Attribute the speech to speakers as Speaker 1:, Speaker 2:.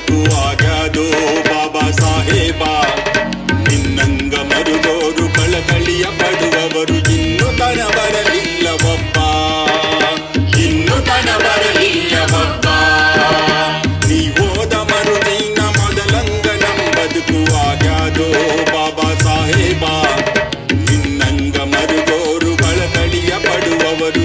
Speaker 1: ಬದುಕು ಆಗದು ಬಾಬಾ ಸಾಹೇಬ ನಿನ್ನಂಗ
Speaker 2: ಮರುಗೋರು ಕಳಕಳಿಯ ಪಡುವವರು ಇನ್ನು ತನ ಬರಲಿಲ್ಲವಪ್ಪ ಇನ್ನು ತನ ಬರಲಿಲ್ಲವಪ್ಪ
Speaker 1: ನೀವೋದ ಮರು ನಿನ್ನ ಮೊದಲಂಗ ನಮ್ ಬದುಕು ಆಗದು ಬಾಬಾ ಸಾಹೇಬ
Speaker 2: ನಿನ್ನಂಗ ಮರುಗೋರು ಕಳಕಳಿಯ ಪಡುವವರು